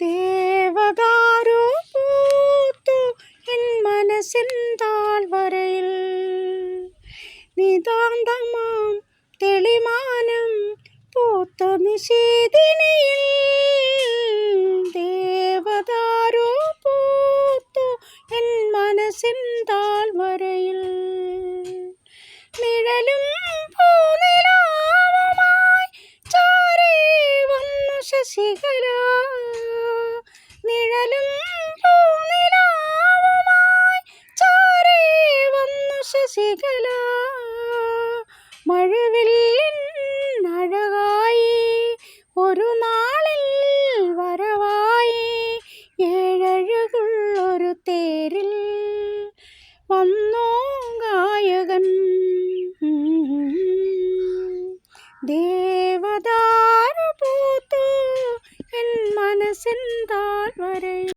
ദേവദാരു പൂത്തു എൻ മനസ്സിൻ താഴ്വരയിൽ. നിതാന്തമാം തെളിമാനം പൂത്ത നിശീതിനിയിൽ ദേവദാരു പൂത്തു എൻ മനസ്സിൻ താഴ്വരയിൽ. നിഴലും പൂനിലാവുമായി ചാരേ വന്നു ശശികല. ശശികല മഴവില്ലിൻ അഴകായി ഒരു നാളിൽ വരവായി ഏഴഴകുള്ളൊരു തേരിൽ വന്നോ ഗായകൻ. ദേവദാരു പൂത്തു എൻ മനസ്സിൻ താഴ്വരയിൽ